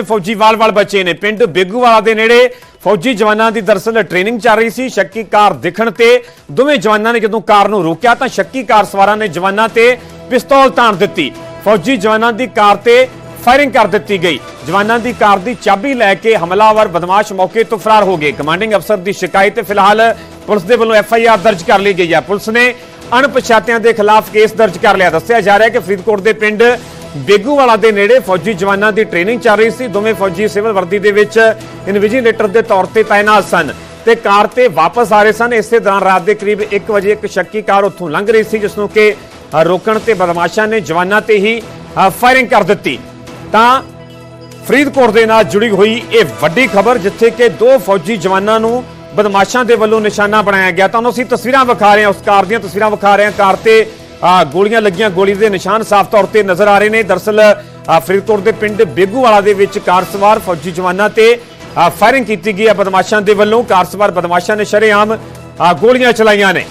ਦੋਵੇਂ ਫੌਜੀ ਵਾਲ-ਵਾਲ ਬਚੇ ਨੇ। ਪਿੰਡ ਬੇਗੂਵਾਲਾ ਦੇ ਨੇੜੇ ਫੌਜੀ ਜਵਾਨਾਂ ਦੀ ਦਰਸਲ ਟ੍ਰੇਨਿੰਗ ਚੱਲ ਰਹੀ ਸੀ। ਸ਼ੱਕੀ ਕਾਰ ਦਿਖਣ ਤੇ ਦੋਵੇਂ ਜਵਾਨਾਂ ਨੇ ਜਦੋਂ ਕਾਰ ਨੂੰ ਰੋਕਿਆ ਤਾਂ ਸ਼ੱਕੀ ਕਾਰ ਸਵਾਰਾਂ ਨੇ ਜਵਾਨਾਂ ਤੇ ਪਿਸਤੌਲ ਤਾਣ ਦਿੱਤੀ। ਫੌਜੀ ਜਵਾਨਾਂ ਦੀ ਕਾਰ ਤੇ ਫਾਇਰਿੰਗ ਕਰ ਦਿੱਤੀ ਗਈ। ਜਵਾਨਾਂ ਦੀ ਕਾਰ ਦੀ ਚਾਬੀ ਲੈ ਕੇ ਹਮਲਾਵਰ ਬਦਮਾਸ਼ ਮੌਕੇ ਤੋਂ ਫਰਾਰ ਹੋ ਗਏ। ਕਮਾਂਡਿੰਗ ਅਫਸਰ ਦੀ ਸ਼ਿਕਾਇਤ ਤੇ ਫਿਲਹਾਲ ਪੁਲਿਸ ਦੇ ਵੱਲੋਂ ਐਫ ਆਈ ਆਰ ਦਰਜ ਕਰ ਲਈ ਗਈ ਹੈ। ਪੁਲਿਸ ਨੇ ਅਣਪਛਾਤਿਆਂ ਦੇ ਖਿਲਾਫ ਕੇਸ ਦਰਜ ਕਰ ਲਿਆ। ਦੱਸਿਆ ਜਾ ਰਿਹਾ ਹੈ ਕਿ ਫਰੀਦਕੋਟ ਦੇ ਪਿੰਡ ਬੇਗੂਵਾਲਾ ਦੇ ਨੇੜੇ ਫੌਜੀ ਜਵਾਨਾਂ ਦੀ ਟ੍ਰੇਨਿੰਗ ਚੱਲ ਰਹੀ ਸੀ। ਦੋਵੇਂ ਫੌਜੀ ਸਿਵਲ ਵਰਦੀ ਦੇ ਵਿੱਚ ਇਨਵਿਜੀਲੇਟਰ ਦੇ ਤੌਰ ਤੇ ਤਾਇਨਾਤ ਸਨ ਤੇ ਕਾਰ ਤੇ ਵਾਪਸ ਆ ਰਹੇ ਸਨ। ਇਸੇ ਦੌਰਾਨ ਰਾਤ ਦੇ ਕਰੀਬ 1 ਵਜੇ ਇੱਕ ਸ਼ੱਕੀ ਕਾਰ ਉੱਥੋਂ ਲੰਘ ਰਹੀ ਸੀ, ਜਿਸ ਨੂੰ ਕਿ ਰੋਕਣ ਤੇ ਬਦਮਾਸ਼ਾਂ ਨੇ ਜਵਾਨਾਂ ਤੇ ਹੀ ਫਾਇਰਿੰਗ ਕਰ ਦਿੱਤੀ। ਤਾਂ ਫਰੀਦਕੋਟ ਦੇ ਨਾਲ ਜੁੜੀ ਹੋਈ ਇਹ ਵੱਡੀ ਖਬਰ, ਜਿੱਥੇ ਕਿ ਦੋ ਫੌਜੀ ਜਵਾਨਾਂ ਨੂੰ ਬਦਮਾਸ਼ਾਂ ਦੇ ਵੱਲੋਂ ਨਿਸ਼ਾਨਾ ਬਣਾਇਆ ਗਿਆ। ਤੁਹਾਨੂੰ ਅਸੀਂ ਤਸਵੀਰਾਂ ਵਿਖਾ ਰਹੇ ਹਾਂ। ਉਸ ਕਾਰ ਦੀਆਂ ਤਸਵੀਰਾਂ ਵਿਖਾ ਰਹੇ ਹਾਂ। ਕਾਰ ਤੇ ਗੋਲੀਆਂ ਲੱਗੀਆਂ, ਗੋਲੀ ਦੇ ਨਿਸ਼ਾਨ ਸਾਫ਼ ਤੌਰ ਤੇ ਨਜ਼ਰ ਆ ਰਹੇ ਨੇ। ਦਰਸਲ ਫਰੀਦਕੋਟ ਦੇ ਪਿੰਡ ਬੇਗੂਵਾਲਾ ਦੇ ਵਿੱਚ ਕਾਰ ਸਵਾਰ ਫੌਜੀ ਜਵਾਨਾਂ ਤੇ ਫਾਇਰਿੰਗ ਕੀਤੀ ਗਈ ਹੈ ਬਦਮਾਸ਼ਾਂ ਦੇ ਵੱਲੋਂ। ਕਾਰ ਸਵਾਰ ਬਦਮਾਸ਼ਾਂ ਨੇ ਸ਼ਰੇਆਮ ਗੋਲੀਆਂ ਚਲਾਈਆਂ ਨੇ।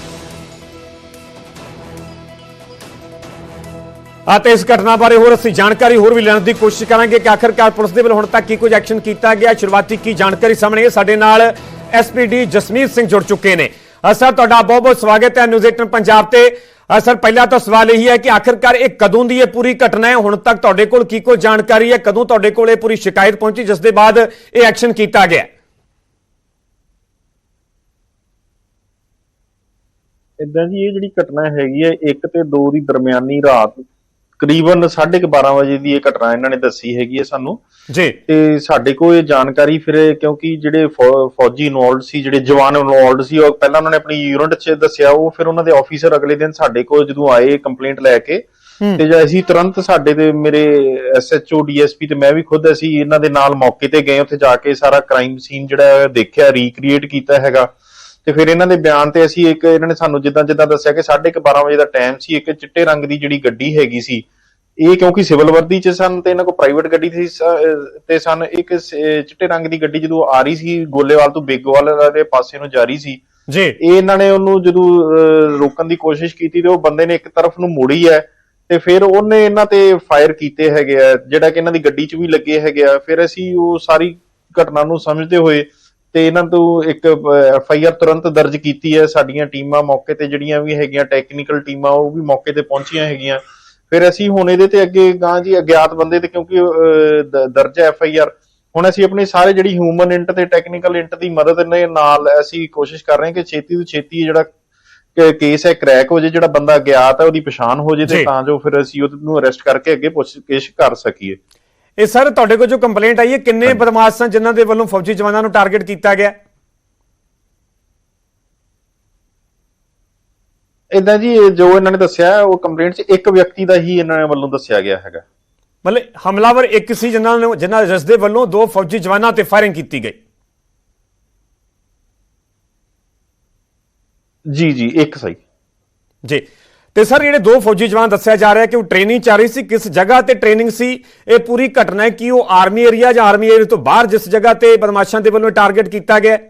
ਅਤੇ ਇਸ ਘਟਨਾ ਬਾਰੇ ਹੋਰ ਅਸੀਂ ਜਾਣਕਾਰੀ ਹੋਰ ਵੀ ਲੈਣ ਦੀ ਕੋਸ਼ਿਸ਼ ਕਰਾਂਗੇ ਕਿ ਆਖਰਕਾਰ ਪੁਲਿਸ ਦੇ ਵੱਲੋਂ ਹੁਣ ਤੱਕ ਕੀ ਕੁਝ ਐਕਸ਼ਨ ਕੀਤਾ ਗਿਆ, ਸ਼ੁਰੂਆਤੀ ਕੀ ਜਾਣਕਾਰੀ ਸਾਹਮਣੇ ਹੈ। ਸਾਡੇ ਨਾਲ ਐਸਪੀਡੀ ਜਸਮੀਤ ਸਿੰਘ ਜੁੜ ਚੁੱਕੇ ਨੇ। ਅ, ਤੁਹਾਡਾ ਬਹੁਤ ਬਹੁਤ ਸਵਾਗਤ ਹੈ ਨਿਊਜ਼ 18 ਪੰਜਾਬ ਤੇ। ਅ, ਪਹਿਲਾ ਤਾਂ ਸਵਾਲ ਇਹੀ ਹੈ ਕਿ ਆਖਿਰਕਾਰ ਇਹ ਕਦੋਂ ਦੀ ਇਹ ਪੂਰੀ ਘਟਨਾ ਹੈ? ਹੁਣ ਤੱਕ ਤੁਹਾਡੇ ਕੋਲ ਕੀ ਕੋਈ ਜਾਣਕਾਰੀ ਹੈ? ਕਦੋਂ ਤੁਹਾਡੇ ਕੋਲ ਇਹ ਪੂਰੀ ਸ਼ਿਕਾਇਤ ਪਹੁੰਚੀ ਜਿਸ ਦੇ ਬਾਅਦ ਇਹ ਐਕਸ਼ਨ ਕੀਤਾ ਗਿਆ? ਇਦਾਂ ਜੀ ਇਹ ਜਿਹੜੀ ਘਟਨਾ ਹੈਗੀ ਹੈ 1 ਤੇ 2 ਦੀ ਦਰਮਿਆਨੀ ਰਾਤ ਕਰੀਬਨ 12:30 ਵਜੇ ਦੀ ਇਹ ਘਟਨਾ ਇਹਨਾਂ ਨੇ ਦੱਸੀ ਹੈਗੀ ਹੈ ਸਾਨੂੰ। ਜੀ। ਤੇ ਸਾਡੇ ਕੋਲ ਇਹ ਜਾਣਕਾਰੀ ਫਿਰ ਕਿਉਂਕਿ ਜਿਹੜੇ ਫੌਜੀ ਇਨਵੋਲਡ ਸੀ ਜਿਹੜੇ ਜਵਾਨ ਇਨਵੋਲਡ ਸੀ ਉਹ ਪਹਿਲਾਂ ਉਹਨਾਂ ਨੇ ਆਪਣੀ ਯੂਨਿਟ 'ਚ ਦੱਸਿਆ ਉਹ ਫਿਰ ਉਹਨਾਂ ਦੇ ਆਫੀਸਰ ਅਗਲੇ ਦਿਨ ਸਾਡੇ ਕੋਲ ਜਦੋਂ ਆਏ ਕੰਪਲੇਂਟ ਲੈ ਕੇ ਤੇ ਜੇ ਅਸੀਂ ਤੁਰੰਤ ਸਾਡੇ ਤੇ ਮੇਰੇ ਐਸਐਚਓ ਡੀਐਸਪੀ ਤੇ ਮੈਂ ਵੀ ਖੁਦ ਅਸੀਂ ਇਹਨਾਂ ਦੇ ਨਾਲ ਮੌਕੇ ਤੇ ਗਏ ਉੱਥੇ ਜਾ ਕੇ ਸਾਰਾ ਕ੍ਰਾਈਮ ਸੀਨ ਜਿਹੜਾ ਦੇਖਿਆ ਰੀਕ੍ਰੀਏਟ ਕੀਤਾ ਹੈਗਾ। ਤੇ ਫਿਰ ਇਹਨਾਂ ਦੇ ਬਿਆਨ ਤੇ ਅਸੀਂ ਇੱਕ ਇਹਨਾਂ ਨੇ ਸਾਨੂੰ ਜਿੱਦਾਂ ਜਿੱਦਾਂ ਦੱਸਿਆ ਕਿ 12:30 ਵਜੇ ਦਾ ਟਾਈਮ ਸੀ ਇੱਕ ਚਿੱਟੇ ਰੰਗ ਦੀ ਜਿਹੜੀ ਗੱਡੀ ਹੈਗੀ ਸੀ ਇਹ ਕਿਉਂਕਿ ਸਿਵਲ ਵਰਦੀ ਚ ਸਨ ਤੇ ਇਹਨਾਂ ਕੋਲ ਪ੍ਰਾਈਵੇਟ ਗੱਡੀ ਸੀ ਤੇ ਸਨ। ਇੱਕ ਚਿੱਟੇ ਰੰਗ ਦੀ ਗੱਡੀ ਜਦੋਂ ਆ ਰਹੀ ਸੀ ਗੋਲੇਵਾਲ ਤੋਂ ਬੇਗੋਵਾਲ ਦੇ ਪਾਸੇ ਨੂੰ ਜਾ ਰਹੀ ਸੀ। ਜੀ। ਇਹ ਇਹਨਾਂ ਨੇ ਉਹਨੂੰ ਜਦੋਂ ਰੋਕਣ ਦੀ ਕੋਸ਼ਿਸ਼ ਕੀਤੀ ਤੇ ਉਹ ਬੰਦੇ ਨੇ ਇੱਕ ਤਰਫ ਨੂੰ ਮੋੜੀ ਹੈ ਤੇ ਫਿਰ ਉਹਨੇ ਇਹਨਾਂ ਤੇ ਫਾਇਰ ਕੀਤੇ ਹੈਗੇ ਆ ਜਿਹੜਾ ਕਿ ਇਹਨਾਂ ਦੀ ਗੱਡੀ 'ਚ ਵੀ ਲੱਗੇ ਹੈਗੇ ਆ। ਫਿਰ ਅਸੀਂ ਉਹ ਸਾਰੀ ਘਟਨਾ ਨੂੰ ਸਮਝਦੇ ਹੋਏ ਤੇ ਇਹਨਾਂ ਤੋਂ ਇੱਕ ਐਫ ਆਈ ਆਰ ਤੁਰੰਤ ਦਰਜ ਕੀਤੀ ਹੈ। ਸਾਡੀਆਂ ਟੀਮਾਂ ਮੌਕੇ ਤੇ ਜਿਹੜੀਆਂ ਵੀ ਹੈਗੀਆਂ ਟੈਕਨੀਕਲ ਟੀਮਾਂ ਉਹ ਵੀ ਮੌਕੇ ਤੇ ਪਹੁੰਚੀਆਂ ਹੈਗੀਆਂ। ਫਿਰ ਅਸੀਂ ਹੁਣ ਇਹਦੇ ਤੇ ਅੱਗੇ ਗਾਂ ਜੀ ਅਗਿਆਤ ਬੰਦੇ ਤੇ ਕਿਉਂਕਿ ਦਰਜ ਐਫ ਆਈ ਆਰ। ਹੁਣ ਅਸੀਂ ਆਪਣੀ ਸਾਰੇ ਜਿਹੜੀ ਹਿਊਮਨ ਇੰਟ ਤੇ ਟੈਕਨੀਕਲ ਇੰਟ ਦੀ ਮਦਦ ਨਾਲ ਅਸੀਂ ਕੋਸ਼ਿਸ਼ ਕਰ ਰਹੇ ਹਾਂ ਕਿ ਛੇਤੀ ਤੋਂ ਛੇਤੀ ਜਿਹੜਾ ਕੇਸ ਹੈ ਕ੍ਰੈਕ ਹੋ ਜੇ ਜਿਹੜਾ ਬੰਦਾ ਅਗਿਆਤ ਹੈ ਉਹਦੀ ਪਛਾਣ ਹੋ ਜੇ ਜੀ। ਤੇ ਤਾਂ ਜੋ ਫਿਰ ਅਸੀਂ ਉਹਨੂੰ ਅਰੈਸਟ ਕਰਕੇ ਅੱਗੇ ਪੁੱਛਗਿੱਛ ਕਰ ਸਕੀਏ। ਇਹ ਸਰ ਤੁਹਾਡੇ ਕੋਲ ਜੋ ਕੰਪਲੇਂਟ ਆਈ ਹੈ ਕਿੰਨੇ ਬਦਮਾਸ਼ ਸਨ ਜਿਨ੍ਹਾਂ ਦੇ ਵੱਲੋਂ ਫੌਜੀ ਜਵਾਨਾਂ ਨੂੰ ਟਾਰਗੇਟ ਕੀਤਾ ਗਿਆ? ਇਦਾਂ ਜੀ ਇਹ ਜੋ ਇਹਨਾਂ ਨੇ ਦੱਸਿਆ ਉਹ ਕੰਪਲੇਂਟ 'ਚ ਇੱਕ ਵਿਅਕਤੀ ਦਾ ਹੀ ਇਹਨਾਂ ਵੱਲੋਂ ਦੱਸਿਆ ਗਿਆ ਹੈਗਾ। ਮਤਲਬ ਹਮਲਾਵਰ ਇੱਕ ਸੀ ਜਿਨ੍ਹਾਂ ਨੇ ਜਿਨ੍ਹਾਂ ਜਿਸ ਦੇ ਵੱਲੋਂ ਦੋ ਫੌਜੀ ਜਵਾਨਾਂ ਤੇ ਫਾਇਰਿੰਗ ਕੀਤੀ ਗਈ। ਜੀ ਜੀ ਇੱਕ ਸਹੀ। ਜੀ। ਤੇ ਸਰ ਜਿਹੜੇ ਦੋ ਫੌਜੀ ਜਵਾਨ ਦੱਸਿਆ ਜਾ ਰਿਹਾ ਕਿ ਉਹ ਟ੍ਰੇਨਿੰਗ ਚੱਲ ਰਹੀ ਸੀ ਕਿਸ ਜਗ੍ਹਾ ਤੇ ਟ੍ਰੇਨਿੰਗ ਸੀ ਇਹ ਪੂਰੀ ਘਟਨਾ ਹੈ ਕਿ ਉਹ ਆਰਮੀ ਏਰੀਆ ਜਾਂ ਆਰਮੀ ਏਰੀਆ ਤੋਂ ਬਾਹਰ ਜਿਸ ਜਗ੍ਹਾ ਤੇ ਬਦਮਾਸ਼ਾਂ ਦੇ ਵੱਲੋਂ ਟਾਰਗੇਟ ਕੀਤਾ ਗਿਆ ਹੈ?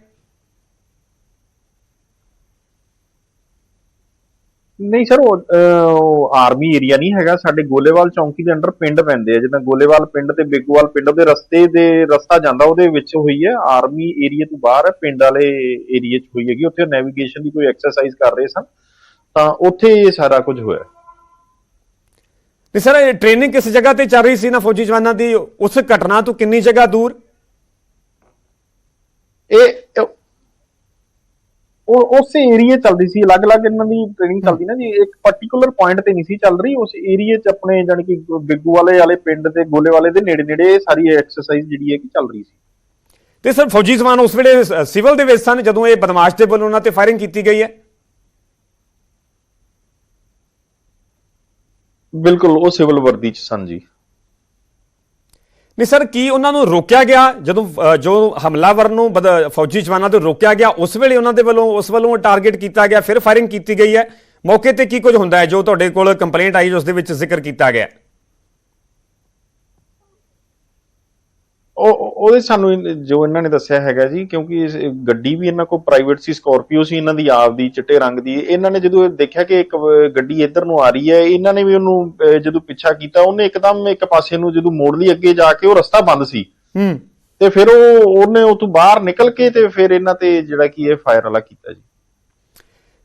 ਨਹੀਂ ਸਰ ਉਹ ਆਰਮੀ ਏਰੀਆ ਨਹੀਂ ਹੈਗਾ ਸਾਡੇ ਗੋਲੇਵਾਲ ਚੌਂਕੀ ਦੇ ਅੰਡਰ ਪਿੰਡ ਪੈਂਦੇ ਆ ਜਿੱਦਾਂ ਗੋਲੇਵਾਲ ਪਿੰਡ ਤੇ ਬੇਗੋਵਾਲ ਪਿੰਡ ਦੇ ਰਸਤੇ ਦੇ ਰਸਤਾ ਜਾਂਦਾ ਉਹਦੇ ਵਿੱਚ ਹੋਈ ਹੈ ਆਰਮੀ ਏਰੀਆ ਤੋਂ ਬਾਹਰ ਹੈ, ਪਿੰਡ ਵਾਲੇ ਏਰੀਆ 'ਚ ਹੋਈ ਹੈਗੀ ਉੱਥੇ ਨੈਵੀਗੇਸ਼ਨ ਦੀ ਕੋਈ ਐਕਸਰਸਾਈਜ਼ ਕਰ ਰਹੇ ਸਨ ਤਾਂ ਉੱਥੇ ਇਹ ਸਾਰਾ ਕੁਝ ਹੋਇਆ। ਤੇ ਸਰ ਇਹ ਟ੍ਰੇਨਿੰਗ ਕਿਸ ਜਗ੍ਹਾ ਤੇ ਚੱਲ ਰਹੀ ਸੀ ਨਾ ਫੌਜੀ ਜਵਾਨਾਂ ਦੀ? ਉਸ ਘਟਨਾ ਤੋਂ ਕਿੰਨੀ ਜਗ੍ਹਾ ਦੂਰ? ਇਹ- ਉਹ ਉਸ ਏਰੀਆ ਚੱਲਦੀ ਸੀ ਅਲੱਗ-ਅਲੱਗ ਇਹਨਾਂ ਦੀ ਟ੍ਰੇਨਿੰਗ ਚੱਲਦੀ ਨਾ ਜੀ। ਇੱਕ ਪਾਰਟਿਕੂਲਰ ਪੁਆਇੰਟ ਤੇ ਨਹੀਂ ਸੀ ਚੱਲ ਰਹੀ ਉਸ ਏਰੀਆ 'ਚ ਆਪਣੇ ਜਾਨੀ ਕਿ ਬਿੱਗੂ ਵਾਲੇ ਵਾਲੇ ਪਿੰਡ ਤੇ ਗੋਲੇ ਵਾਲੇ ਦੇ ਨੇੜੇ-ਨੇੜੇ ਇਹ ਸਾਰੀ ਐਕਸਰਸਾਈਜ਼ ਜਿਹੜੀ ਹੈ ਕਿ ਚੱਲ ਰਹੀ ਸੀ। ਤੇ ਸਰ ਫੌਜੀ ਜਵਾਨ ਉਸ ਵੇਲੇ ਸਿਵਲ ਦੇ ਵਿੱਚ ਸਨ ਜਦੋਂ ਇਹ ਬਦਮਾਸ਼ ਦੇ ਵੱਲੋਂ ਉਹਨਾਂ ਤੇ ਫਾਇਰਿੰਗ ਕੀਤੀ ਗਈ ਹੈ? ਬਿਲਕੁਲ ਉਹ ਸਿਵਲ ਵਰਦੀ 'ਚ ਸਨ ਜੀ। ਨਹੀਂ ਸਰ, ਕੀ ਉਹਨਾਂ ਨੂੰ ਰੋਕਿਆ ਗਿਆ ਜਦੋਂ ਜੋ ਹਮਲਾਵਰ ਨੂੰ ਬਦ- ਫੌਜੀ ਜਵਾਨਾਂ ਤੋਂ ਰੋਕਿਆ ਗਿਆ, ਉਸ ਵੇਲੇ ਉਹਨਾਂ ਦੇ ਵੱਲੋਂ, ਉਸ ਵੱਲੋਂ ਟਾਰਗੇਟ ਕੀਤਾ ਗਿਆ, ਫਿਰ ਫਾਇਰਿੰਗ ਕੀਤੀ ਗਈ ਹੈ ਮੌਕੇ ਤੇ ਕੀ ਕੁਝ ਹੁੰਦਾ ਹੈ, ਜੋ ਤੁਹਾਡੇ ਕੋਲ ਕੰਪਲੇਂਟ ਆਈ, ਉਸ ਦੇ ਵਿੱਚ ਜ਼ਿਕਰ ਕੀਤਾ ਗਿਆ ਹੈ? ਉਹ ਉਹ- ਉਹਦੇ ਸਾਨੂੰ ਜੋ ਇਹਨਾਂ ਨੇ ਦੱਸਿਆ ਹੈਗਾ ਜੀ ਕਿਉਂਕਿ ਇਸ ਗੱਡੀ ਵੀ ਇਹਨਾਂ ਕੋਲ ਪ੍ਰਾਈਵੇਟ ਸੀ ਸਕਾਰਪੀਓ ਸੀ ਇਹਨਾਂ ਦੀ ਆਪ ਦੀ ਚਿੱਟੇ ਰੰਗ ਦੀ। ਇਹਨਾਂ ਨੇ ਜਦੋਂ ਦੇਖਿਆ ਕਿ ਇੱਕ ਗੱਡੀ ਇੱਧਰ ਨੂੰ ਆ ਰਹੀ ਹੈ ਇਹਨਾਂ ਨੇ ਵੀ ਉਹਨੂੰ ਜਦੋਂ ਪਿੱਛਾ ਕੀਤਾ ਉਹਨੇ ਇੱਕਦਮ ਇੱਕ ਪਾਸੇ ਨੂੰ ਜਦੋਂ ਮੋੜ ਲਈ ਅੱਗੇ ਜਾ ਕੇ ਉਹ ਰਸਤਾ ਬੰਦ ਸੀ। ਹੂੰ। ਤੇ ਫਿਰ ਉਹ ਉਹਨੇ ਉਹ ਤੋਂ ਬਾਹਰ ਨਿਕਲ ਕੇ ਤੇ ਫਿਰ ਇਹਨਾਂ ਤੇ ਜਿਹੜਾ ਕੀ ਇਹ ਫਾਇਰ ਵਾਲਾ ਕੀਤਾ ਜੀ।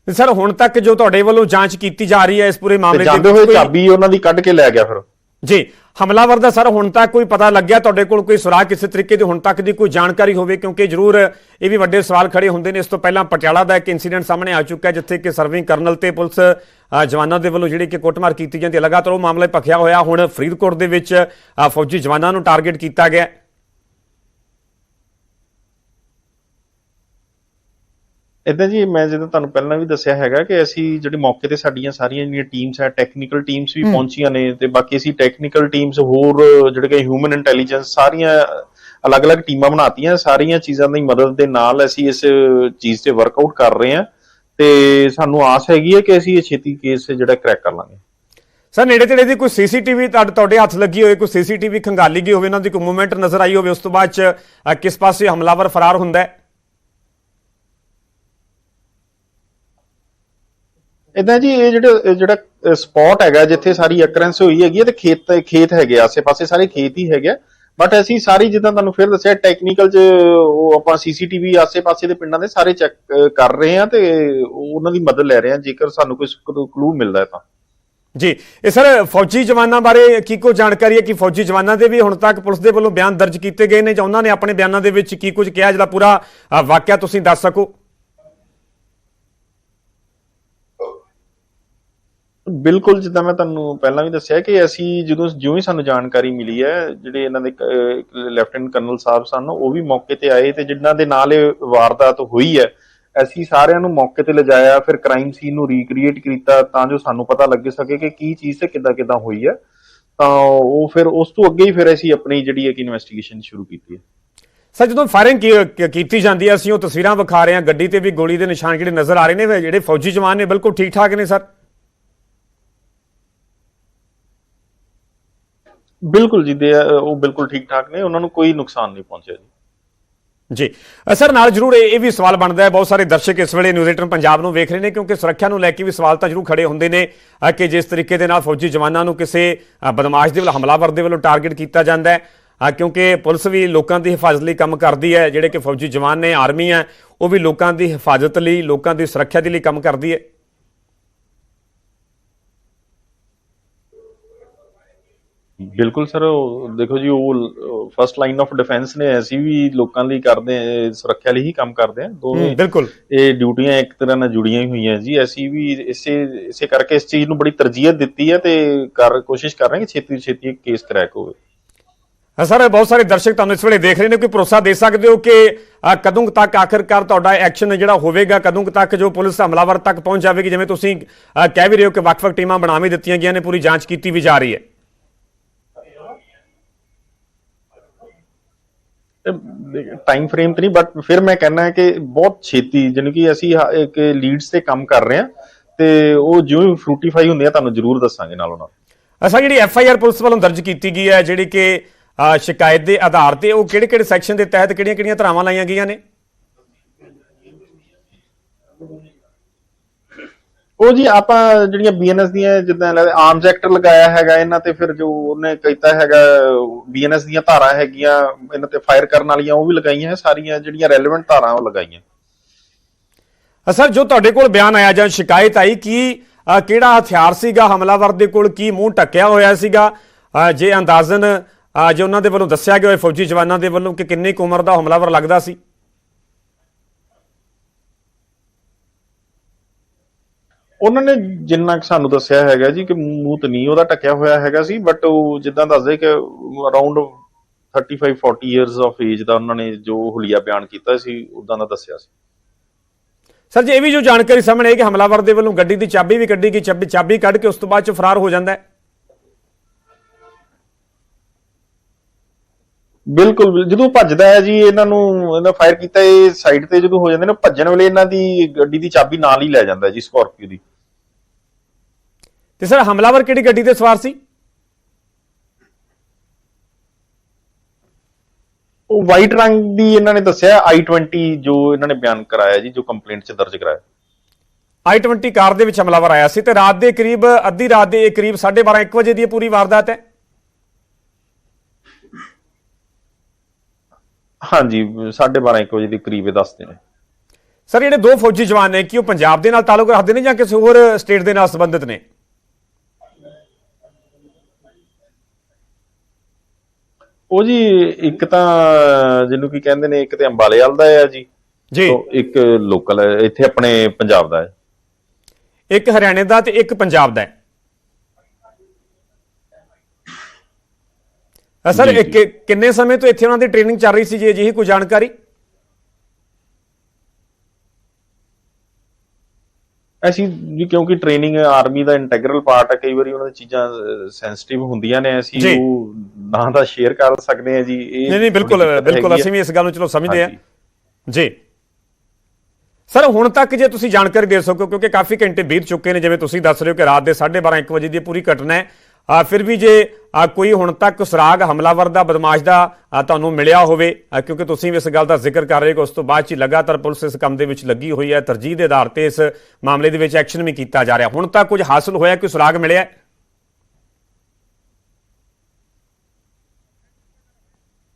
ਤੇ ਸਰ ਹੁਣ ਤੱਕ ਜੋ ਤੁਹਾਡੇ ਵੱਲੋਂ ਜਾਂਚ ਕੀਤੀ ਜਾ ਰਹੀ ਹੈ ਇਸ ਪੂਰੇ ਮਾਮਲੇ ਜਾਂਦੇ ਹੋਏ ਚਾਬੀ ਉਹਨਾਂ ਦੀ ਕੱਢ ਕੇ ਲੈ ਗਿਆ ਫਿਰ। ਜੀ, ਹਮਲਾਵਰ ਦਾ ਸਰ, ਹੁਣ ਤੱਕ ਕੋਈ ਪਤਾ ਲੱਗਿਆ ਤੁਹਾਡੇ ਕੋਲ ਕੋਈ ਸੁਰਾਗ ਕਿਸੇ ਤਰੀਕੇ ਦੀ, ਹੁਣ ਤੱਕ ਦੀ ਕੋਈ ਜਾਣਕਾਰੀ ਹੋਵੇ? ਕਿਉਂਕਿ ਜ਼ਰੂਰ ਇਹ ਵੀ ਵੱਡੇ ਸਵਾਲ ਖੜੇ ਹੁੰਦੇ ਨੇ। ਇਸ ਤੋਂ ਪਹਿਲਾਂ ਪਟਿਆਲਾ ਦਾ ਇੱਕ ਇਨਸੀਡੈਂਟ ਸਾਹਮਣੇ ਆ ਚੁੱਕਾ ਜਿੱਥੇ ਕਿ ਸਰਵਿੰਗ ਕਰਨਲ ਤੇ ਪੁਲਿਸ ਜਵਾਨਾਂ ਦੇ ਵੱਲੋਂ ਜਿਹੜੀ ਕਿ ਕੁੱਟਮਾਰ ਕੀਤੀ ਜਾਂਦੀ ਹੈ। ਲਗਾਤਾਰ ਉਹ ਮਾਮਲਾ ਭਖਿਆ ਹੋਇਆ। ਹੁਣ ਫਰੀਦਕੋਟ ਦੇ ਵਿੱਚ ਫੌਜੀ ਜਵਾਨਾਂ ਨੂੰ ਟਾਰਗੇਟ ਕੀਤਾ ਗਿਆ ਇਦਾਂ ਜੀ ਮੈਂ ਜਿੱਦਾਂ ਤੁਹਾਨੂੰ ਪਹਿਲਾਂ ਵੀ ਦੱਸਿਆ ਹੈਗਾ ਕਿ ਅਸੀਂ ਜਿਹੜੇ ਮੌਕੇ ਤੇ ਸਾਡੀਆਂ ਸਾਰੀਆਂ ਜਿਹੜੀਆਂ ਟੀਮਸ ਹੈ ਟੈਕਨੀਕਲ ਟੀਮਸ ਵੀ ਪਹੁੰਚੀਆਂ ਨੇ ਤੇ ਬਾਕੀ ਅਸੀਂ ਟੈਕਨੀਕਲ ਟੀਮਸ ਹੋਰ ਜਿਹੜੇ ਕਿ ਹਿਊਮਨ ਇੰਟੈਲੀਜੈਂਸ ਸਾਰੀਆਂ ਅਲੱਗ-ਅਲੱਗ ਟੀਮਾਂ ਬਣਾਤੀਆਂ ਸਾਰੀਆਂ ਚੀਜ਼ਾਂ ਦੀ ਮਦਦ ਦੇ ਨਾਲ ਅਸੀਂ ਇਸ ਚੀਜ਼ ਤੇ ਵਰਕਆਊਟ ਕਰ ਰਹੇ ਹਾਂ ਤੇ ਸਾਨੂੰ ਆਸ ਹੈਗੀ ਹੈ ਕਿ ਅਸੀਂ ਇਹ ਛੇਤੀ ਕੇਸ ਜਿਹੜਾ ਕਰੈਕ ਕਰ ਲਾਂਗੇ। ਸਰ ਨੇੜੇ ਤੇੜੇ ਦੀ ਕੋਈ ਸੀਸੀਟੀਵੀ ਤੁਹਾਡੇ ਹੱਥ ਲੱਗੀ ਹੋਵੇ ਕੋਈ ਸੀਸੀਟੀਵੀ ਖੰਗਾਲੀ ਗਈ ਹੋਵੇ ਇਹਨਾਂ ਦੀ ਕੋਈ ਮੂਵਮੈਂਟ ਨਜ਼ਰ ਆਈ ਹੋਵੇ ਉਸ ਤੋਂ ਬਾਅਦ ਚ ਕਿਸ ਪਾਸੇ ਹਮਲਾਵਰ ਫਰਾਰ ਹੁੰਦਾ ਹੈ? ਇਦਾਂ ਜੀ, ਇਹ ਜਿਹੜੇ ਜਿਹੜਾ ਸਪੌਟ ਹੈਗਾ, ਜਿੱਥੇ ਸਾਰੀ ਅਕਰੈਂਸ ਹੋਈ ਹੈਗੀ ਤੇ ਖੇਤ ਖੇਤ ਹੈਗੇ ਆਸੇ-ਪਾਸੇ ਸਾਰੇ ਖੇਤ ਹੀ ਹੈਗੇ ਬਟ ਅਸੀਂ ਸਾਰੀ, ਜਿੱਦਾਂ ਤੁਹਾਨੂੰ ਫਿਰ ਦੱਸਿਆ ਟੈਕਨੀਕਲ ਚ ਉਹ ਆਪਾਂ ਸੀਸੀਟੀਵੀ ਆਸੇ-ਪਾਸੇ ਦੇ ਪਿੰਡਾਂ ਦੇ ਸਾਰੇ ਚੈੱਕ ਕਰ ਰਹੇ ਹਾਂ ਤੇ ਉਹਨਾਂ ਦੀ ਮਦਦ ਲੈ ਰਹੇ ਹਾਂ, ਜੇਕਰ ਸਾਨੂੰ ਕੋਈ ਕਲੂ ਮਿਲਦਾ ਹੈ ਤਾਂ। ਜੀ, ਇਹ ਸਰ, ਫੌਜੀ ਜਵਾਨਾਂ ਬਾਰੇ ਕੀ ਕੋ ਜਾਣਕਾਰੀ ਹੈ ਕਿ ਫੌਜੀ ਜਵਾਨਾਂ ਦੇ ਵੀ ਹੁਣ ਤੱਕ ਪੁਲਿਸ ਦੇ ਵੱਲੋਂ ਬਿਆਨ ਦਰਜ ਕੀਤੇ ਗਏ ਨੇ ਜਾਂ ਉਹਨਾਂ ਨੇ ਆਪਣੇ ਬਿਆਨਾਂ ਦੇ ਵਿੱਚ ਕੀ ਕੁਝ ਕਿਹਾ, ਜਿਹੜਾ ਪੂਰਾ ਵਾਕਿਆ ਤੁਸੀਂ ਦੱਸ ਸਕੋ? ਬਿਲਕੁਲ, ਜਿੱਦਾਂ ਮੈਂ ਤੁਹਾਨੂੰ ਪਹਿਲਾਂ ਵੀ ਦੱਸਿਆ ਕਿ ਅਸੀਂ ਜਦੋਂ ਜਿਉਂ ਹੀ ਸਾਨੂੰ ਜਾਣਕਾਰੀ ਮਿਲੀ ਹੈ, ਜਿਹੜੇ ਇਹਨਾਂ ਦੇ ਲੈਫਟੀਨੈਂਟ ਕਰਨਲ ਸਾਹਿਬ ਸਨ, ਉਹ ਵੀ ਮੌਕੇ ਤੇ ਆਏ ਤੇ ਜਿਨ੍ਹਾਂ ਦੇ ਨਾਲ ਇਹ ਵਾਰਦਾਤ ਹੋਈ ਹੈ, ਅਸੀਂ ਸਾਰਿਆਂ ਨੂੰ ਮੌਕੇ ਤੇ ਲਿਜਾਇਆ, ਫਿਰ ਕ੍ਰਾਈਮ ਸੀਨ ਨੂੰ ਰੀਕ੍ਰੀਏਟ ਕੀਤਾ ਤਾਂ ਜੋ ਸਾਨੂੰ ਪਤਾ ਲੱਗ ਸਕੇ ਕਿ ਕੀ ਚੀਜ਼ ਤੇ ਕਿੱਦਾਂ ਕਿੱਦਾਂ ਹੋਈ ਹੈ। ਤਾਂ ਉਹ ਫਿਰ ਉਸ ਤੋਂ ਅੱਗੇ ਹੀ ਫਿਰ ਅਸੀਂ ਆਪਣੀ ਜਿਹੜੀ ਹੈ ਕਿ ਇਨਵੈਸਟੀਗੇਸ਼ਨ ਸ਼ੁਰੂ ਕੀਤੀ ਹੈ। ਸਰ, ਜਦੋਂ ਫਾਇਰਿੰਗ ਕੀਤੀ ਜਾਂਦੀ ਹੈ, ਅਸੀਂ ਉਹ ਤਸਵੀਰਾਂ ਵਿਖਾ ਰਹੇ ਹਾਂ, ਗੱਡੀ ਤੇ ਵੀ ਗੋਲੀ ਦੇ ਨਿਸ਼ਾਨ ਜਿਹੜੇ ਨਜ਼ਰ ਆ ਰਹੇ ਨੇ, ਜਿਹੜੇ ਫੌਜੀ ਜਵਾਨ ਨੇ, ਬਿਲਕੁਲ ਠੀਕ ਠਾਕ ਨੇ ਸਰ। ਬਿਲਕੁਲ ਜੀ ਦੇ ਉਹ ਬਿਲਕੁਲ ਠੀਕ ਠਾਕ ਨੇ ਉਹਨਾਂ ਨੂੰ ਕੋਈ ਨੁਕਸਾਨ ਨਹੀਂ ਪਹੁੰਚਿਆ ਜੀ। ਜੀ। ਸਰ ਨਾਲ ਜਰੂਰ ਇਹ ਵੀ ਸਵਾਲ ਬਣਦਾ ਹੈ ਬਹੁਤ ਸਾਰੇ ਦਰਸ਼ਕ ਇਸ ਵੇਲੇ ਨਿਊਜ਼ ਏਟਨ ਪੰਜਾਬ ਨੂੰ ਵੇਖ ਰਹੇ ਨੇ ਕਿਉਂਕਿ ਸੁਰੱਖਿਆ ਨੂੰ ਲੈ ਕੇ ਵੀ ਸਵਾਲ ਤਾਂ ਜਰੂਰ ਖੜੇ ਹੁੰਦੇ ਨੇ ਕਿ ਜਿਸ ਤਰੀਕੇ ਦੇ ਨਾਲ ਫੌਜੀ ਜਵਾਨਾਂ ਨੂੰ ਕਿਸੇ ਬਦਮਾਸ਼ ਦੇ ਵੱਲੋਂ ਹਮਲਾਵਰ ਦੇ ਵੱਲੋਂ ਟਾਰਗੇਟ ਕੀਤਾ ਜਾਂਦਾ ਹੈ ਅ, ਕਿਉਂਕਿ ਪੁਲਿਸ ਵੀ ਲੋਕਾਂ ਦੀ ਹਿਫਾਜ਼ਤ ਲਈ ਕੰਮ ਕਰਦੀ ਹੈ ਜਿਹੜੇ ਕਿ ਫੌਜੀ ਜਵਾਨ ਨੇ ਆਰਮੀ ਹੈ ਉਹ ਵੀ ਲੋਕਾਂ ਦੀ ਹਿਫਾਜ਼ਤ ਲਈ ਲੋਕਾਂ ਦੀ ਸੁਰੱਖਿਆ ਦੇ ਲਈ ਕੰਮ ਕਰਦੀ ਹੈ। ਬਿਲਕੁਲ ਸਰ ਦੇਖੋ ਜੀ ਉਹ ਫਰਸਟ ਲਾਈਨ ਆਫ ਡਿਫੈਂਸ ਨੇ ਅਸੀਂ ਵੀ ਲੋਕਾਂ ਲਈ ਕਰਦੇ ਹਾਂ, ਸੁਰੱਖਿਆ ਲਈ ਹੀ ਕੰਮ ਕਰਦੇ ਹਾਂ ਦੋਵੇਂ ਹੂੰ, ਬਿਲਕੁਲ। ਇਹ ਡਿਊਟੀਆਂ ਇੱਕ ਤਰ੍ਹਾਂ ਨਾਲ ਜੁੜੀਆਂ ਹੀ ਹੋਈਆਂ ਜੀ ਅਸੀਂ ਵੀ ਇਸੇ ਇਸੇ ਕਰਕੇ ਇਸ ਚੀਜ਼ ਨੂੰ ਬੜੀ ਤਰਜੀਹ ਦਿੱਤੀ ਹੈ ਤੇ ਕਰ ਕੋਸ਼ਿਸ਼ ਕਰ ਰਹੇ ਹਾਂ ਕਿ ਛੇਤੀ ਛੇਤੀ ਕੇਸ ਕਰੈਕ ਹੋਵੇ। ਅ, ਸਰ ਬਹੁਤ ਸਾਰੇ ਦਰਸ਼ਕ ਤੁਹਾਨੂੰ ਇਸ ਵੇਲੇ ਦੇਖ ਰਹੇ ਨੇ ਕੋਈ ਭਰੋਸਾ ਦੇ ਸਕਦੇ ਹੋ ਕਿ ਕਦੋਂ ਤੱਕ ਆਖਿਰਕਾਰ ਤੁਹਾਡਾ ਐਕਸ਼ਨ ਜਿਹੜਾ ਹੋਵੇਗਾ ਕਦੋਂ ਤੱਕ ਜੋ ਪੁਲਿਸ ਹਮਲਾਵਰ ਤੱਕ ਪਹੁੰਚ ਜਾਵੇਗੀ ਜਿਵੇਂ ਤੁਸੀਂ ਕਹਿ ਵੀ ਰਹੇ ਹੋ ਕਿ ਵੱਖ-ਵੱਖ ਟੀਮਾਂ ਬਣਾ ਵੀ ਦਿੱਤੀਆਂ ਗਈਆਂ ਨੇ ਪੂਰੀ ਜਾਂਚ ਕੀਤੀ ਵੀ ਜਾ ਰਹੀ ਹੈ। ਟਾਈਮ ਫਰੇਮ ਤੇ ਨਹੀਂ ਬਟ ਫਿਰ ਮੈਂ ਕਹਿੰਦਾ ਕਿ ਬਹੁਤ ਛੇਤੀ, ਜਾਣੀ ਕਿ ਅਸੀਂ ਇੱਕ ਲੀਡਸ ਤੇ ਕੰਮ ਕਰ ਰਹੇ ਹਾਂ ਤੇ ਉਹ ਜਿਉਂ ਹੀ ਫਰੂਟੀਫਾਈ ਹੁੰਦੇ ਆ, ਤੁਹਾਨੂੰ ਜ਼ਰੂਰ ਦੱਸਾਂਗੇ ਨਾਲੋਂ ਨਾਲ। ਅਸਾਂ ਜਿਹੜੀ ਐਫ ਆਈ ਆਰ ਪੁਲਿਸ ਵੱਲੋਂ ਦਰਜ ਕੀਤੀ ਗਈ ਹੈ, ਜਿਹੜੀ ਕਿ ਸ਼ਿਕਾਇਤ ਦੇ ਆਧਾਰ ਤੇ ਉਹ ਕਿਹੜੇ-ਕਿਹੜੇ ਸੈਕਸ਼ਨ ਦੇ ਤਹਿਤ ਕਿਹੜੀਆਂ-ਕਿਹੜੀਆਂ ਧਾਰਾਵਾਂ ਲਾਈਆਂ ਗਈਆਂ ਨੇ? ਉਹ ਜੀ ਆਪਾਂ ਜਿਹੜੀਆਂ ਬੀਐਨਐਸ ਦੀਆਂ ਜਿੱਦਾਂ ਆਰਮਸ ਐਕਟ ਲਗਾਇਆ ਹੈਗਾ ਇਹਨਾਂ ਤੇ ਫਿਰ ਜੋ ਉਹਨੇ ਕੀਤਾ ਹੈਗਾ ਬੀਐਨਐਸ ਦੀਆਂ ਧਾਰਾਂ ਹੈਗੀਆਂ ਇਹਨਾਂ ਤੇ ਫਾਇਰ ਕਰਨ ਵਾਲੀਆਂ ਉਹ ਵੀ ਲਗਾਈਆਂ ਹੈ ਸਾਰੀਆਂ ਜਿਹੜੀਆਂ ਰੈਲੇਵੈਂਟ ਧਾਰਾਂ ਉਹ ਲਗਾਈਆਂ। ਸਰ ਜੋ ਤੁਹਾਡੇ ਕੋਲ ਬਿਆਨ ਆਇਆ ਜਾਂ ਸ਼ਿਕਾਇਤ ਆਈ ਕਿ ਕਿਹੜਾ ਹਥਿਆਰ ਸੀਗਾ ਹਮਲਾਵਰ ਦੇ ਕੋਲ? ਕੀ ਮੂੰਹ ਟੱਕਿਆ ਹੋਇਆ ਸੀਗਾ? ਜੇ ਅੰਦਾਜ਼ਨ ਅ, ਜੇ ਉਹਨਾਂ ਦੇ ਵੱਲੋਂ ਦੱਸਿਆ ਗਿਆ ਹੋਵੇ ਫੌਜੀ ਜਵਾਨਾਂ ਦੇ ਵੱਲੋਂ ਕਿ ਕਿੰਨੀ ਕੁ ਉਮਰ ਦਾ ਹਮਲਾਵਰ ਲੱਗਦਾ ਸੀ? ਉਹਨਾਂ ਨੇ ਜਿੰਨਾ ਕੁ ਸਾਨੂੰ ਦੱਸਿਆ ਹੈਗਾ ਜੀ ਕਿ ਮੂੰਹ ਤੇ ਨਹੀਂ ਉਹਦਾ ਟਕਿਆ ਹੋਇਆ ਹੈਗਾ ਸੀ ਬਟ ਉਹ ਜਿੱਦਾਂ ਦੱਸਦੇ ਕਿ ਅਰਾਊਂਡ 35 40 ਇਅਰਸ ਆਫ ਏਜ ਦਾ ਉਹਨਾਂ ਨੇ ਜੋ ਹੁਲੀਆ ਬਿਆਨ ਕੀਤਾ ਸੀ ਉਦਾਂ ਦਾ ਦੱਸਿਆ ਸੀ। ਸਰ ਜੀ, ਇਹ ਵੀ ਜੋ ਜਾਣਕਾਰੀ ਸਾਹਮਣੇ ਆਈ ਕਿ ਹਮਲਾਵਰ ਦੇ ਵੱਲੋਂ ਗੱਡੀ ਦੀ ਚਾਬੀ ਵੀ ਕੱਢੀ ਗਈ, ਚਾਬੀ ਚਾਬੀ ਕੱਢ ਕੇ ਉਸ ਤੋਂ ਬਾਅਦ ਚ ਫਰਾਰ ਹੋ ਜਾਂਦਾ ਹੈ। ਬਿਲਕੁਲ ਬਿਲ- ਜਦੋਂ ਭੱਜਦਾ ਹੈ ਜੀ ਇਹਨਾਂ ਨੂੰ ਇਹਨਾਂ ਫਾਇਰ ਕੀਤਾ ਇਹ ਸਾਈਡ ਤੇ ਜਦੋਂ ਹੋ ਜਾਂਦੇ ਨੇ ਭੱਜਣ ਵੇਲੇ ਇਹਨਾਂ ਦੀ ਗੱਡੀ ਦੀ ਚਾਬੀ ਨਾਲ ਹੀ ਲੈ ਜਾਂਦਾ ਜੀ ਸਕਾਰਪੀਓ ਦੀ। ਤੇ ਸਰ ਹਮਲਾਵਰ ਕਿਹੜੀ ਗੱਡੀ ਤੇ ਸਵਾਰ ਸੀ? ਉਹ ਵਾਈਟ ਰੰਗ ਦੀ ਇਹਨਾਂ ਨੇ ਦੱਸਿਆ i20 ਜੋ ਇਹਨਾਂ ਨੇ ਬਿਆਨ ਕਰਾਇਆ ਜੀ ਜੋ ਕੰਪਲੇਂਟ 'ਚ ਦਰਜ ਕਰਾਇਆ। I20 ਕਾਰ ਦੇ ਵਿੱਚ ਹਮਲਾਵਰ ਆਇਆ ਸੀ ਤੇ ਰਾਤ ਦੇ ਕਰੀਬ ਅੱਧੀ ਰਾਤ ਦੇ ਕਰੀਬ 12:30 1 ਵਜੇ ਦੀ ਇਹ ਪੂਰੀ ਵਾਰਦਾਤ ਹੈ। ਹਾਂਜੀ 12:30 ਇੱਕ ਵਜੇ ਦੇ ਕਰੀਬ ਇਹ ਦੱਸਦੇ ਨੇ। ਸਰ ਜਿਹੜੇ ਦੋ ਫੌਜੀ ਜਵਾਨ ਨੇ ਕੀ ਉਹ ਪੰਜਾਬ ਦੇ ਨਾਲ ਤਾਲੁਕ ਰੱਖਦੇ ਨੇ ਜਾਂ ਕਿਸੇ ਹੋਰ ਸਟੇਟ ਦੇ ਨਾਲ ਸੰਬੰਧਿਤ ਨੇ? ਉਹ ਜੀ ਇੱਕ ਤਾਂ ਜਿਹਨੂੰ ਕੀ ਕਹਿੰਦੇ ਨੇ ਇੱਕ ਤੇ ਅੰਬਾਲੇ ਵਾਲ ਦਾ ਹੈ ਜੀ। ਜੀ। ਤੋਂ ਇੱਕ ਲੋਕਲ ਹੈ ਇੱਥੇ ਆਪਣੇ ਪੰਜਾਬ ਦਾ ਹੈ। ਇੱਕ ਹਰਿਆਣੇ ਦਾ ਤੇ ਇੱਕ ਪੰਜਾਬ ਦਾ ਹੈ। ਅ, ਸਰ ਜੀ, ਇਹ ਕਿ- ਕਿੰਨੇ ਸਮੇਂ ਤੋਂ ਇੱਥੇ ਉਹਨਾਂ ਦੀ ਟ੍ਰੇਨਿੰਗ ਚੱਲ ਰਹੀ ਸੀ ਜੀ ਅਜਿਹੀ ਕੋਈ ਜਾਣਕਾਰੀ? ਅਸੀਂ ਜੀ ਕਿਉਂਕਿ ਟ੍ਰੇਨਿੰਗ ਆਰਮੀ ਦਾ ਇੰਟੈਗਰਲ ਪਾਰਟ ਹੈ ਕਈ ਵਾਰੀ ਉਹਨਾਂ ਦੀ ਚੀਜ਼ਾਂ ਸੈਂਸਿਟਿਵ ਹੁੰਦੀਆਂ ਨੇ ਅਸੀਂ ਜੀ। ਉਹ ਨਾ ਤਾਂ ਸ਼ੇਅਰ ਕਰ ਸਕਦੇ ਹਾਂ ਜੀ ਇਹ ਨਹੀਂ ਨਹੀਂ ਬਿਲਕੁਲ ਥੋੜ੍ਹੀ ਦਿੱਕਤ ਬਿਲਕੁਲ ਹੈਗੀ ਅਸੀਂ ਵੀ ਇਸ ਗੱਲ ਨੂੰ ਚਲੋ ਸਮਝਦੇ ਹਾਂ। ਹਾਂਜੀ। ਜੀ। ਸਰ ਹੁਣ ਤੱਕ ਜੇ ਤੁਸੀਂ ਜਾਣਕਾਰੀ ਦੇ ਸਕੋ ਕਿਉਂਕਿ ਕਾਫੀ ਘੰਟੇ ਬੀਤ ਚੁੱਕੇ ਨੇ ਜਿਵੇਂ ਤੁਸੀਂ ਦੱਸ ਰਹੇ ਹੋ ਕਿ ਰਾਤ ਦੇ 12:30 1 ਵਜੇ ਦੀ ਇਹ ਪੂਰੀ ਘਟਨਾ ਹੈ ਆ ਫਿਰ ਵੀ ਜੇ ਕੋਈ ਹੁਣ ਤੱਕ ਸੁਰਾਗ ਹਮਲਾਵਰ ਦਾ, ਬਦਮਾਸ਼ ਦਾ ਤੁਹਾਨੂੰ ਮਿਲਿਆ ਹੋਵੇ ਕਿਉਂਕਿ ਤੁਸੀਂ ਵੀ ਇਸ ਗੱਲ ਦਾ ਜ਼ਿਕਰ ਕਰ ਰਹੇ ਹੋ ਉਸ ਤੋਂ ਬਾਅਦ ਚ ਹੀ ਲਗਾਤਾਰ ਪੁਲਿਸ ਇਸ ਕੰਮ ਦੇ ਵਿੱਚ ਲੱਗੀ ਹੋਈ ਹੈ, ਤਰਜੀਹ ਦੇ ਆਧਾਰ ਤੇ ਇਸ ਮਾਮਲੇ ਦੇ ਵਿੱਚ ਐਕਸ਼ਨ ਵੀ ਕੀਤਾ ਜਾ ਰਿਹਾ ਹੁਣ ਤੱਕ ਕੁਝ ਹਾਸਲ ਹੋਇਆ ਕਿ ਸੁਰਾਗ ਮਿਲਿਆ ਹੈ?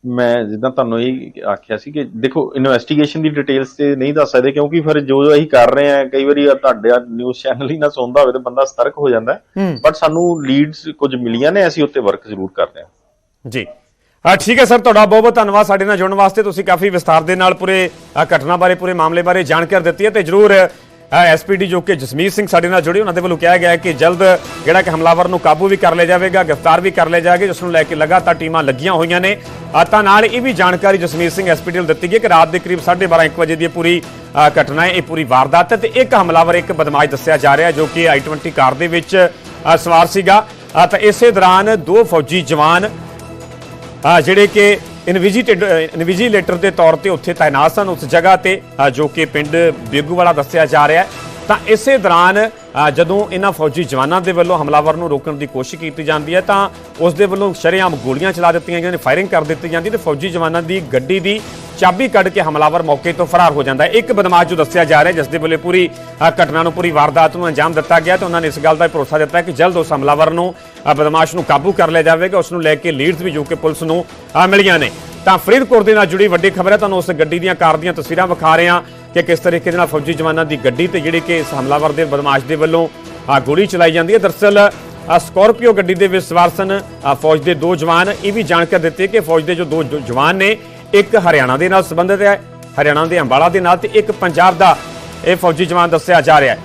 ਮੈਂ ਜਿੱਦਾਂ ਤੁਹਾਨੂੰ ਇਹ ਆਖਿਆ ਸੀ ਕਿ ਦੇਖੋ ਇਨਵੈਸਟੀਗੇਸ਼ਨ ਦੀ ਡਿਟੇਲਸ ਤੇ ਨਹੀਂ ਦੱਸ ਸਕਦੇ ਕਿਉਂਕਿ ਫਿਰ ਜੋ ਜੋ ਅਸੀਂ ਕਰ ਰਹੇ ਹਾਂ ਕਈ ਵਾਰੀ ਤੁਹਾਡੇ ਨਿਊਜ਼ ਚੈਨਲ ਹੀ ਨਾ ਸੁਣਦਾ ਹੋਵੇ ਤਾਂ ਬੰਦਾ ਸਤਰਕ ਹੋ ਜਾਂਦਾ ਹੈ। ਬਟ ਸਾਨੂੰ ਲੀਡਸ ਕੁਝ ਮਿਲੀਆਂ ਨੇ ਅਸੀਂ ਉੱਤੇ ਵਰਕ ਜ਼ਰੂਰ ਕਰ ਰਹੇ ਹਾਂ। ਜੀ। ਆ ਠੀਕ ਹੈ ਸਰ ਤੁਹਾਡਾ ਬਹੁਤ ਬਹੁਤ ਧੰਨਵਾਦ ਸਾਡੇ ਨਾਲ ਜੁੜਨ ਵਾਸਤੇ। ਤੁਸੀਂ ਕਾਫੀ ਵਿਸਤਾਰ ਦੇ ਨਾਲ ਪੂਰੇ ਘਟਨਾ ਬਾਰੇ ਪੂਰੇ ਮਾਮਲੇ ਬਾਰੇ ਜਾਣਕਾਰੀ ਦਿੱਤੀ ਹੈ ਤੇ ਜਰੂਰ ਐਸਪੀਡੀ ਜੋ ਕਿ ਜਸਮੀਤ ਸਿੰਘ ਸਾਡੇ ਨਾਲ ਜੁੜੇ ਉਹਨਾਂ ਦੇ ਵੱਲੋਂ ਕਿਹਾ ਗਿਆ ਹੈ ਕਿ ਜਲਦ ਜਿਹੜਾ ਕਿ ਹਮਲਾਵਰ ਨੂੰ ਕਾਬੂ ਵੀ ਕਰ ਲਿਆ ਜਾਵੇਗਾ ਗ੍ਰਿਫਤਾਰ ਵੀ ਕਰ ਲਿਆ ਜਾਵੇਗਾ ਜਿਸ ਨੂੰ ਲੈ ਕੇ ਲਗਾਤਾਰ ਟੀਮਾਂ ਲੱਗੀਆਂ ਹੋਈਆਂ ਨੇ। ਤਾਂ ਨਾਲ ਇਹ ਵੀ ਜਾਣਕਾਰੀ ਜਸਮੀਤ ਸਿੰਘ ਐਸਪੀਡੀ ਨੂੰ ਦਿੱਤੀ ਗਈ ਕਿ ਰਾਤ ਦੇ ਕਰੀਬ 12:30 1 ਵਜੇ ਦੀ ਇਹ ਪੂਰੀ ਘਟਨਾ ਹੈ ਇਹ ਪੂਰੀ ਵਾਰਦਾਤ ਹੈ ਤੇ ਇੱਕ ਹਮਲਾਵਰ ਇੱਕ ਬਦਮਾਸ਼ ਦੱਸਿਆ ਜਾ ਰਿਹਾ ਜੋ ਕਿ i20 ਕਾਰ ਦੇ ਵਿੱਚ ਸਵਾਰ ਸੀਗਾ। ਅ, ਤਾਂ ਇਸੇ ਦੌਰਾਨ ਦੋ ਫੌਜੀ ਜਵਾਨ ਜਿਹੜੇ ਕਿ ਇਨਵਿਜੀਟਡ ਇਨਵਿਜੀਲੇਟਰ ਦੇ ਤੌਰ ਤੇ ਉੱਥੇ ਤਾਇਨਾਤ ਸਨ ਉਸ ਜਗ੍ਹਾ ਤੇ ਜੋ ਕਿ ਪਿੰਡ ਬੇਗੂਵਾਲਾ ਦੱਸਿਆ ਜਾ ਰਿਹਾ ਹੈ। ਤਾਂ ਇਸੇ ਦੌਰਾਨ ਜਦੋਂ ਇਹਨਾਂ ਫੌਜੀ ਜਵਾਨਾਂ ਦੇ ਵੱਲੋਂ ਹਮਲਾਵਰ ਨੂੰ ਰੋਕਣ ਦੀ ਕੋਸ਼ਿਸ਼ ਕੀਤੀ ਜਾਂਦੀ ਹੈ, ਤਾਂ ਉਸ ਦੇ ਵੱਲੋਂ ਸ਼ਰੇਆਮ ਗੋਲੀਆਂ ਚਲਾ ਦਿੱਤੀਆਂ ਜਾਂਦੀਆਂ ਨੇ ਫਾਇਰਿੰਗ ਕਰ ਦਿੱਤੀ ਜਾਂਦੀ ਹੈ ਤੇ ਫੌਜੀ ਜਵਾਨਾਂ ਦੀ ਗੱਡੀ ਦੀ ਚਾਬੀ ਕੱਢ ਕੇ ਹਮਲਾਵਰ ਮੌਕੇ ਤੋਂ ਫਰਾਰ ਹੋ ਜਾਂਦਾ ਹੈ। ਇੱਕ ਬਦਮਾਸ਼ ਜੋ ਦੱਸਿਆ ਜਾ ਰਿਹਾ ਜਿਸ ਦੇ ਵੱਲੋਂ ਪੂਰੀ ਘਟਨਾ ਨੂੰ ਪੂਰੀ ਵਾਰਦਾਤ ਨੂੰ ਅੰਜਾਮ ਦਿੱਤਾ ਗਿਆ ਤੇ ਉਹਨਾਂ ਨੇ ਇਸ ਗੱਲ ਦਾ ਭਰੋਸਾ ਦਿੱਤਾ ਕਿ ਜਲਦ ਉਸ ਹਮਲਾਵਰ ਨੂੰ ਬਦਮਾਸ਼ ਨੂੰ ਕਾਬੂ ਕਰ ਲਿਆ ਜਾਵੇਗਾ ਉਸ ਨੂੰ ਲੈ ਕੇ ਲੀਡਸ ਵੀ ਜੋ ਕਿ ਪੁਲਿਸ ਨੂੰ ਮਿਲੀਆਂ ਨੇ। ਤਾਂ ਫਰੀਦਕੋਟ ਦੇ ਨਾਲ ਜੁੜੀ ਵੱਡੀ ਖਬਰ ਹੈ ਤੁਹਾਨੂੰ ਉਸ ਗੱਡੀ ਦੀਆਂ ਕਾਰ ਦੀਆਂ ਤਸਵੀਰਾਂ ਵਿਖਾ ਰਹੇ ਹਾਂ ਕਿ ਕਿਸ ਤਰੀਕੇ ਦੇ ਨਾਲ ਫੌਜੀ ਜਵਾਨਾਂ ਦੀ ਗੱਡੀ ਤੇ ਜਿਹੜੀ ਕਿ ਇਸ ਹਮਲਾਵਰ ਦੇ ਬਦਮਾਸ਼ ਦੇ ਵੱਲੋਂ ਆ, ਗੋਲੀ ਚਲਾਈ ਜਾਂਦੀ ਹੈ। ਦਰਅਸਲ ਸਕੋਰਪੀਓ ਗੱਡੀ ਦੇ ਵਿੱਚ ਸਵਾਰ ਸਨ ਫੌਜ ਦੇ ਦੋ ਜਵਾਨ। ਇਹ ਵੀ ਜਾਣਕਾਰੀ ਦਿੱਤੀ ਕਿ ਫੌਜ ਦੇ ਜੋ ਦੋ ਜਵਾਨ ਨੇ ਇੱਕ ਹਰਿਆਣਾ ਦੇ ਨਾਲ ਸੰਬੰਧਿਤ ਹੈ ਹਰਿਆਣਾ ਦੇ ਅੰਬਾਲਾ ਦੇ ਨਾਲ ਤੇ ਇੱਕ ਪੰਜਾਬ ਦਾ ਇਹ ਫੌਜੀ ਜਵਾਨ ਦੱਸਿਆ ਜਾ ਰਿਹਾ ਹੈ।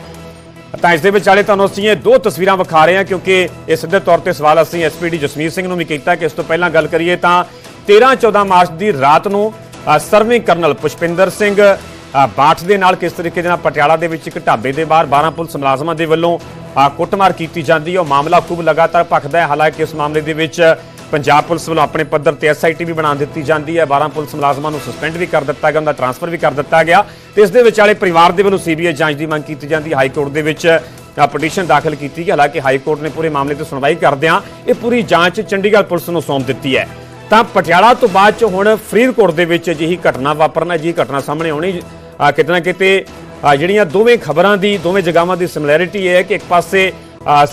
ਤਾਂ ਇਸ ਦੇ ਵਿਚਾਲੇ ਤੁਹਾਨੂੰ ਅਸੀਂ ਇਹ ਦੋ ਤਸਵੀਰਾਂ ਵਿਖਾ ਰਹੇ ਹਾਂ ਕਿਉਂਕਿ ਇਹ ਸਿੱਧੇ ਤੌਰ ਤੇ ਸਵਾਲ ਅਸੀਂ ਐਸਪੀਡੀ ਜਸਮੀਤ ਸਿੰਘ ਨੂੰ ਵੀ ਕੀਤਾ ਕਿ ਇਸ ਤੋਂ ਪਹਿਲਾਂ ਗੱਲ ਕਰੀਏ ਤਾਂ 13-14 ਮਾਰਚ ਦੀ ਰਾਤ ਨੂੰ ਸਰਵਿੰਗ ਕਰਨਲ ਪੁਸ਼ਪਿੰਦਰ ਸਿੰਘ ਬਾਠ ਦੇ ਨਾਲ ਕਿਸ ਤਰੀਕੇ ਦੇ ਨਾਲ ਪਟਿਆਲਾ ਦੇ ਵਿੱਚ ਇੱਕ ਢਾਬੇ ਦੇ ਬਾਹਰ 12 ਪੁਲਿਸ ਮੁਲਾਜ਼ਮਾਂ ਦੇ ਵੱਲੋਂ ਕੁੱਟਮਾਰ ਕੀਤੀ ਜਾਂਦੀ ਹੈ। ਉਹ ਮਾਮਲਾ ਖੂਬ ਲਗਾਤਾਰ ਭਖਦਾ ਹੈ। ਹਾਲਾਂਕਿ ਇਸ ਮਾਮਲੇ ਦੇ ਵਿੱਚ ਪੰਜਾਬ ਪੁਲਿਸ ਵੱਲੋਂ ਆਪਣੇ ਪੱਧਰ ਤੇ ਐਸਆਈਟੀ ਵੀ ਬਣਾ ਦਿੱਤੀ ਜਾਂਦੀ ਹੈ। 12 ਪੁਲਿਸ ਮੁਲਾਜ਼ਮਾਂ ਨੂੰ ਸਸਪੈਂਡ ਵੀ ਕਰ ਦਿੱਤਾ ਗਿਆ ਉਹਨਾਂ ਦਾ ਟ੍ਰਾਂਸਫਰ ਵੀ ਕਰ ਦਿੱਤਾ ਗਿਆ। ਤੇ ਇਸ ਦੇ ਵਿਚਾਲੇ ਪਰਿਵਾਰ ਦੇ ਵੱਲੋਂ ਸੀਬੀਆਈ ਜਾਂਚ ਦੀ ਮੰਗ ਕੀਤੀ ਜਾਂਦੀ। ਹਾਈ ਕੋਰਟ ਦੇ ਵਿੱਚ ਪਟੀਸ਼ਨ ਦਾਖਲ ਕੀਤੀ ਗਈ। ਹਾਲਾਂਕਿ ਹਾਈ ਕੋਰਟ ਨੇ ਪੂਰੇ ਮਾਮਲੇ ਤੇ ਸੁਣਵਾਈ ਕਰਦਿਆਂ ਇਹ ਪੂਰੀ ਜਾਂਚ ਚੰਡੀਗੜ੍ਹ ਪੁਲਿਸ ਨੂੰ ਸੌਂਪ ਦਿੱਤੀ ਹੈ। ਤਾਂ ਪਟਿਆਲਾ ਤੋਂ ਬਾਅਦ ਚ ਹੁਣ ਫਰੀਦਕੋਟ ਦੇ ਵਿੱਚ ਅਜਿਹੀ ਘਟਨਾ ਵਾਪਰਨਾ ਜੀ ਘਟਨਾ ਸਾਹਮਣੇ ਆਉਣੀ ਅ, ਕਿਤੇ ਨਾ ਕਿਤੇ ਜਿਹੜੀਆਂ ਦੋਵੇਂ ਖਬਰਾਂ ਦੀ ਦੋਵੇਂ ਜਗ੍ਹਾਵਾਂ ਦੀ ਸਿਮਿਲੈਰਿਟੀ ਹੈ ਕਿ ਇੱਕ ਪਾਸੇ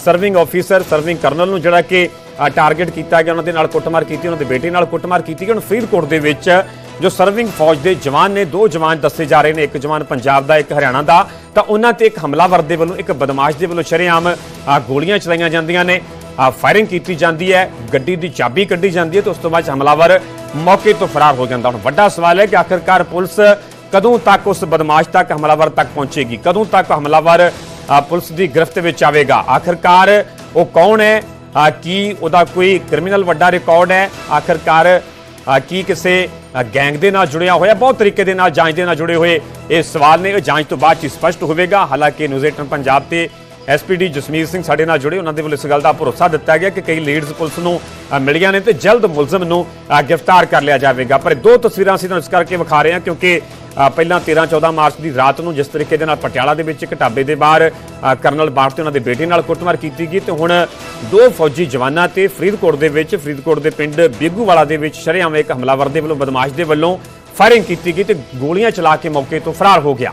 ਸਰਵਿੰਗ ਆਫੀਸਰ ਸਰਵਿੰਗ ਕਰਨਲ ਨੂੰ ਜਿਹੜਾ ਕਿ ਟਾਰਗੇਟ ਕੀਤਾ ਗਿਆ, ਉਹਨਾਂ ਦੇ ਨਾਲ ਕੁੱਟਮਾਰ ਕੀਤੀ, ਉਹਨਾਂ ਦੇ ਬੇਟੇ ਨਾਲ ਕੁੱਟਮਾਰ ਕੀਤੀ ਗਈ। ਹੁਣ ਫਰੀਦਕੋਟ ਦੇ ਵਿੱਚ ਜੋ ਸਰਵਿੰਗ ਫੌਜ ਦੇ ਜਵਾਨ ਨੇ, ਦੋ ਜਵਾਨ ਦੱਸੇ ਜਾ ਰਹੇ ਨੇ, ਇੱਕ ਜਵਾਨ ਪੰਜਾਬ ਦਾ, ਇੱਕ ਹਰਿਆਣਾ ਦਾ। ਤਾਂ ਉਹਨਾਂ ਤੇ ਇੱਕ ਹਮਲਾਵਰ ਦੇ ਵੱਲੋਂ, ਇੱਕ ਬਦਮਾਸ਼ ਦੇ ਵੱਲੋਂ ਸ਼ਰੇਆਮ ਗੋਲੀਆਂ ਚਲਾਈਆਂ ਜਾਂਦੀਆਂ ਨੇ। ਫਾਇਰਿੰਗ ਕੀਤੀ ਜਾਂਦੀ ਹੈ, ਗੱਡੀ ਦੀ ਚਾਬੀ ਕੱਢੀ ਜਾਂਦੀ ਹੈ ਤੇ ਉਸ ਤੋਂ ਬਾਅਦ ਹਮਲਾਵਰ ਮੌਕੇ ਤੋਂ ਫਰਾਰ ਹੋ ਜਾਂਦਾ। ਹੁਣ ਵੱਡਾ ਸਵਾਲ ਹੈ ਕਿ ਆਖਿਰਕਾਰ ਪੁਲਿਸ ਕਦੋਂ ਤੱਕ ਉਸ ਬਦਮਾਸ਼ ਤੱਕ ਹਮਲਾਵਰ ਤੱਕ ਪਹੁੰਚੇਗੀ? ਕਦੋਂ ਤੱਕ ਹਮਲਾਵਰ ਪੁਲਿਸ ਦੀ ਗ੍ਰਿਫਤ ਵਿੱਚ ਆਵੇਗਾ? ਆਖਿਰਕਾਰ ਉਹ ਕੌਣ ਹੈ? ਕੀ ਉਹਦਾ ਕੋਈ ਕ੍ਰਿਮੀਨਲ ਵੱਡਾ ਰਿਕਾਰਡ ਹੈ? ਆਖਿਰਕਾਰ ਕੀ ਕਿਸੇ ਗੈਂਗ ਦੇ ਨਾਲ ਜੁੜਿਆ ਹੋਇਆ, ਬਹੁਤ ਤਰੀਕੇ ਦੇ ਨਾਲ ਜਾਂਚ ਦੇ ਨਾਲ ਜੁੜੇ ਹੋਏ? ਇਹ ਸਵਾਲ ਨੇ, ਇਹ ਜਾਂਚ ਤੋਂ ਬਾਅਦ ਚ ਸਪਸ਼ਟ ਹੋਵੇਗਾ। ਹਾਲਾਂਕਿ ਨਿਊਜ਼ 18 ਪੰਜਾਬ ਤੇ ਐਸਪੀਡੀ ਜਸਮੀਰ ਸਿੰਘ ਸਾਡੇ ਨਾਲ ਜੁੜੇ, ਉਹਨਾਂ ਦੇ ਵੱਲੋਂ ਇਸ ਗੱਲ ਦਾ ਭਰੋਸਾ ਦਿੱਤਾ ਗਿਆ ਕਿ ਕਈ ਲੀਡਸ ਪੁਲਿਸ ਨੂੰ ਮਿਲੀਆਂ ਨੇ ਤੇ ਜਲਦ ਮੁਲਜ਼ਮ ਨੂੰ ਗ੍ਰਿਫਤਾਰ ਕਰ ਲਿਆ ਜਾਵੇਗਾ। ਪਰ ਇਹ ਦੋ ਤਸਵੀਰਾਂ ਅਸੀਂ ਤੁਹਾਨੂੰ ਇਸ ਕਰਕੇ ਵਿਖਾ ਰਹੇ ਹਾਂ ਕਿਉਂਕਿ ਪਹਿਲਾਂ 13-14 ਮਾਰਚ ਦੀ ਰਾਤ ਨੂੰ ਜਿਸ ਤਰੀਕੇ ਦੇ ਨਾਲ ਪਟਿਆਲਾ ਦੇ ਵਿੱਚ ਇੱਕ ਢਾਬੇ ਦੇ ਬਾਹਰ ਕਰਨਲ ਬਾਠ ਤੇ ਉਹਨਾਂ ਦੇ ਬੇਟੇ ਨਾਲ ਕੁੱਟਮਾਰ ਕੀਤੀ ਗਈ ਤੇ ਹੁਣ ਦੋ ਫੌਜੀ ਜਵਾਨਾਂ ਤੇ ਫਰੀਦਕੋਟ ਦੇ ਵਿੱਚ, ਫਰੀਦਕੋਟ ਦੇ ਪਿੰਡ ਬੇਗੂਵਾਲਾ ਦੇ ਵਿੱਚ ਸ਼ਰੇਆਮ ਇੱਕ ਹਮਲਾਵਰ ਦੇ ਵੱਲੋਂ ਬਦਮਾਸ਼ ਦੇ ਵੱਲੋਂ ਫਾਇਰਿੰਗ ਕੀਤੀ ਗਈ ਤੇ ਗੋਲੀਆਂ ਚਲਾ ਕੇ ਮੌਕੇ ਤੋਂ ਫਰਾਰ ਹੋ ਗਿਆ।